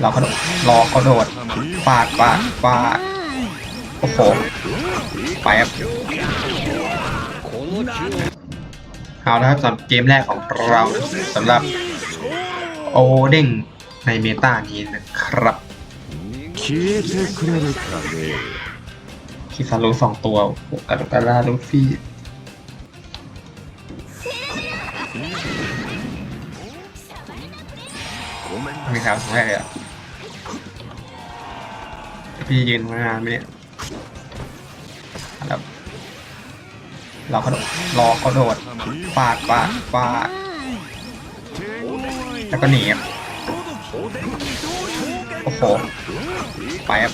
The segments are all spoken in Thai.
เราก็รอเขาโดดฟาดฟาดฟาดโอ้โหไป๊บเอาละครับสำหรับเกมแรกของเราสำหรับโอเด้งในเมตานี้นะครับคิซารุสองตัวกัรุกาลาลูฟี่มีสามตัวแรกเลยอะ พี่ยืนมานานไหมเนี่ยแล้วเราก็รอเขาโดดฟาดฟาดฟาดแล้วก็หนีครับโอ้โหไปครับ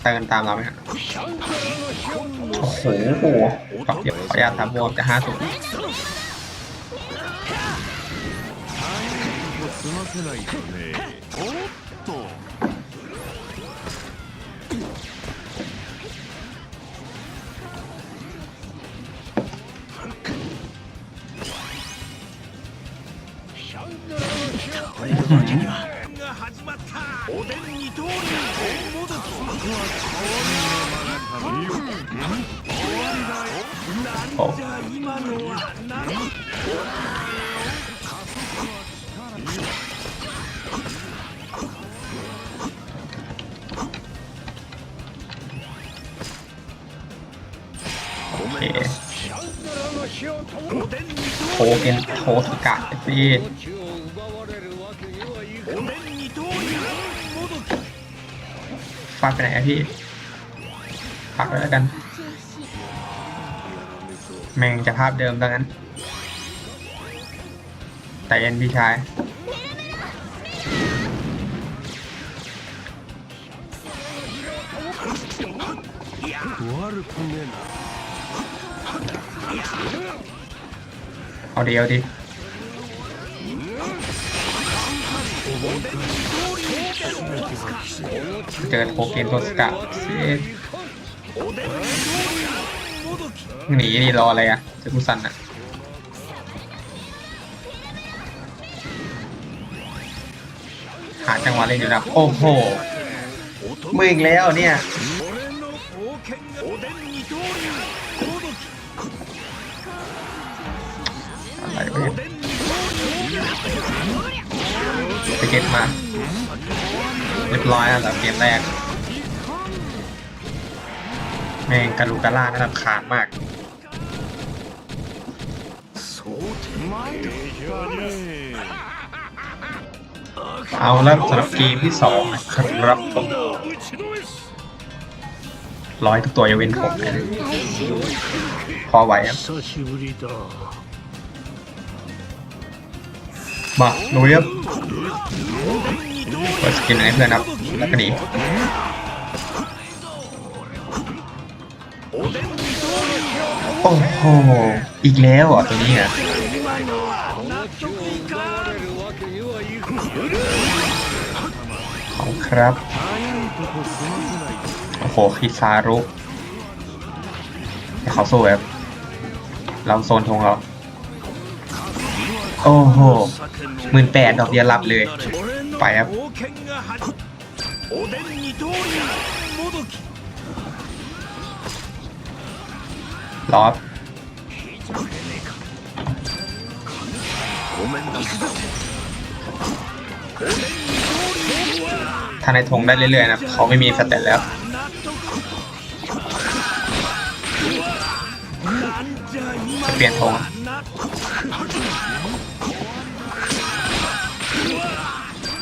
อืมไปกันตามเราไหมครับโอ้โหขอเดี๋ยวขออนุญาตทำบวมจะห้าสุด 済ませないと โอเคโทเป็นโทสกัดสิ ฟาดไปไหนอะพี่พักไว้แล้วกัน แม่งจะภาพเดิมตอนนั้น แต่เอ็นพี่ชาย เอาดีเอาดี เจอโทเกนโทสกะเซตหนีนี่รออะไรอะเจอกุซันอะหาจังหวะเล่นอยู่นะโอ้โหมึงอีกแล้วเนี่ยอะไรวะเนี่ยไปเก็ตมา เรียบร้อยแล้วเกมแรก แมงกาลูกาล่าน่ารำคาญมากเอาแล้วสำหรับเกมที่สองครับผมร้อยทุกตัวยกเว้นผมนะพอไหวครับมาลุยครับ เปิดสกินให้เพื่อนครับแล้วก็หนีโอ้โห อีกแล้วเหรอะตัวนี้อะขอบคุณครับ โอ้โห คิซารุเขาสู้แบบเราโซนทงเรา โอ้โหหมื่นแปดดอกเดียวรับเลย ไปครับรอบถ้าในธงได้เรื่อยๆนะเขาไม่มีสเตตแล้วจะเปลี่ยนธง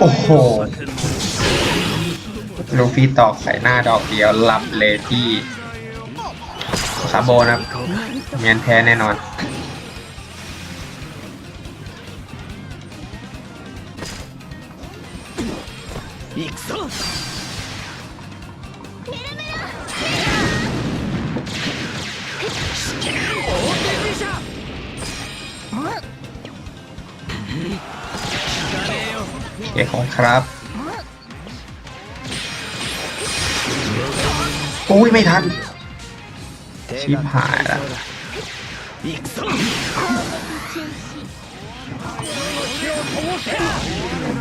โอ้โห ลูฟี่ตอกใส่หน้าดอกเดียวหลับเลยพี่ซาโบนะเมียนแท้แน่นอน Mm-hmm. เคของครับอุ้ยไม่ทัน ชิบหายละ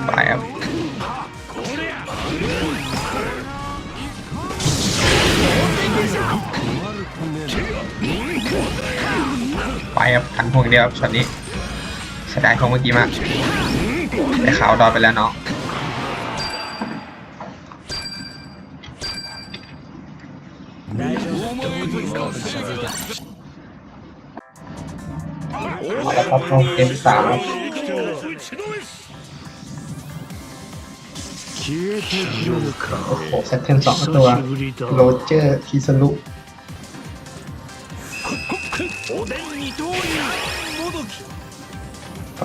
ไปครับไปครับกันพวกเดียวครับช็อตนี้แสดงของเมื่อกี้มาก ไอ้ขาวดอยไปแล้วเนาะเอาละครับเข้เกม3สามโอ้โหเซตเทนสองตัว โรเจอร์ทีสลุไป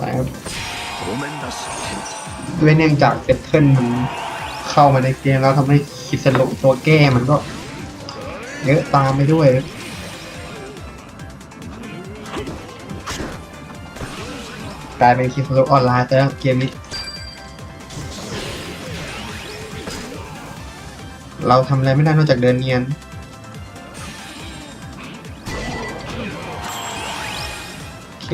ด้วยเนื่องจากเซตเทิลมันเข้ามาในเกมแล้วทำให้คิสลุตัวแก้มันก็เยอะตามไปด้วยกลายเป็นคิสลุออนไลน์แต่เกมนี้ เราทำอะไรไม่ได้นอกจากเดินเนียนโอเค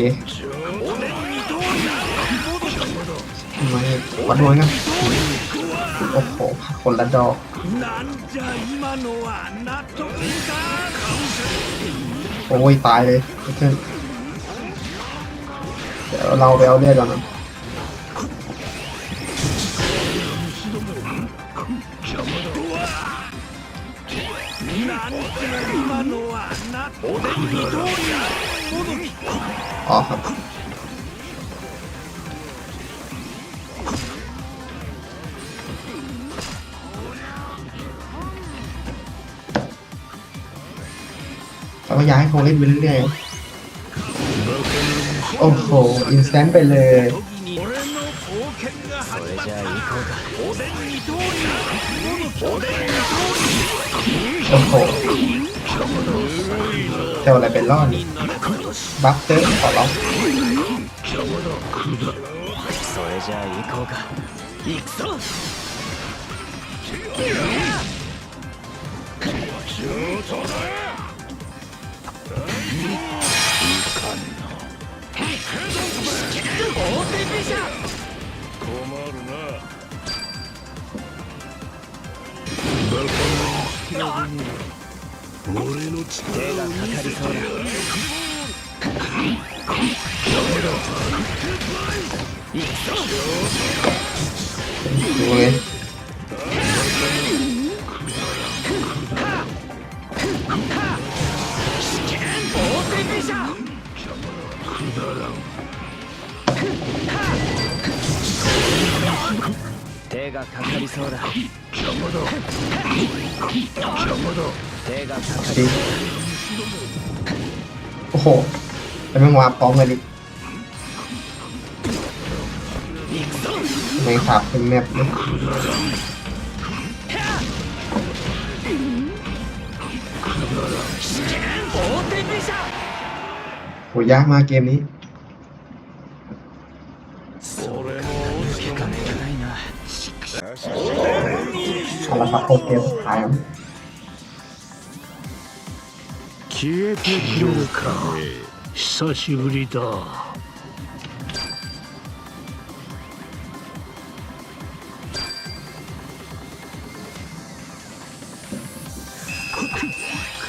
มาวัดดวงกันโอ้โหคนละดอกโอ้ยตายเลยเดี๋ยวเราไปเอาเลือดก่อนนะอ๋อครับ ก็ยากให้เขาเล่นไปเรื่อยๆ โอ้โห อินสแตนไปเลยโอ้โหจะอะไรเป็นรอดบัฟเตอร์ขอร้องそ戦車困るながかかりそうだ手がかか ดีโอ้โหแล้วไม่งวาพร้อมกันดิไม่ขับเป็นแมปเลยโหยากมากเกมนี้ เอาละครับโอเกมสุดท้ายครับ 消えてくれるか久しぶりだ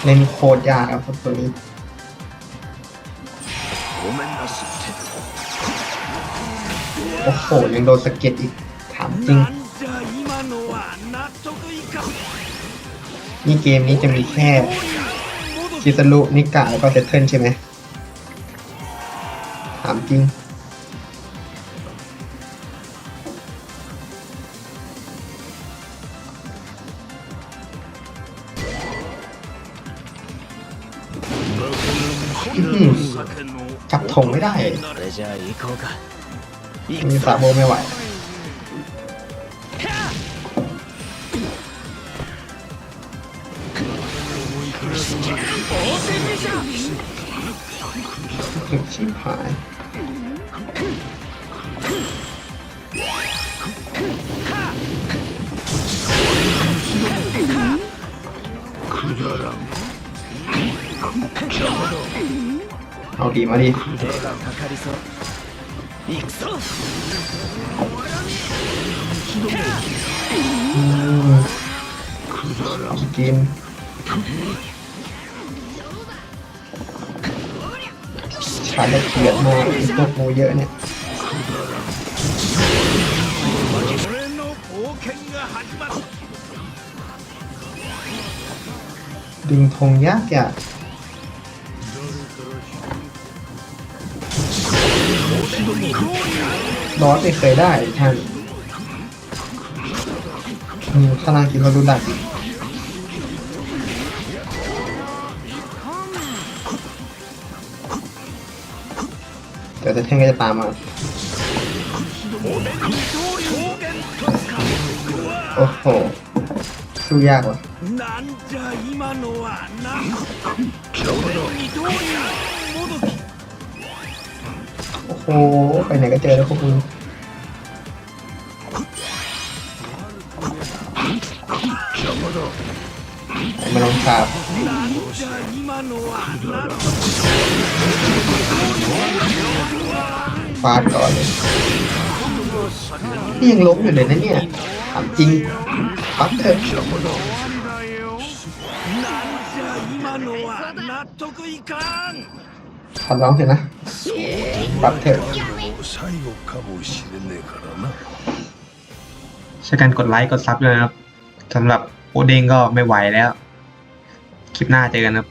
เล่นโคตรยากครับตัวนี้ ごめんなさい โอ้โห ยังโดนสะเก็ดอีก ถามจริง นี่เกมนี้จะมีแค่ชิตารุนิกะแล้วก็เซตเทิลใช่ไหมถามจริงจับถงไม่ได้มีสาโบไม่ไหว ชิบหายเอาดีมาดิกม ฝันละเอียดโมพวกโมเยอะเนี่ยดึงธงยากอย่าบอสไม่เคยได้ท่านมีพลังกินมาดุดัก แต่เท่งก็จะตามมาโอ้โหสู้ยากว่ะโอ้โห ไปไหนก็เจอแล้วพวกมึงมาลงชาบ ฟาดก่อนเลยนี่ยังล้มอยู่เลยนะเนี่ยถามจริงปั๊บเถอะทอร้องเถอะนะปั๊บเถอะใช้การกดไลค์กดซับเลยนะครับสำหรับโอเด้งก็ไม่ไหวแล้ว คลิปหน้าเจอกันครับ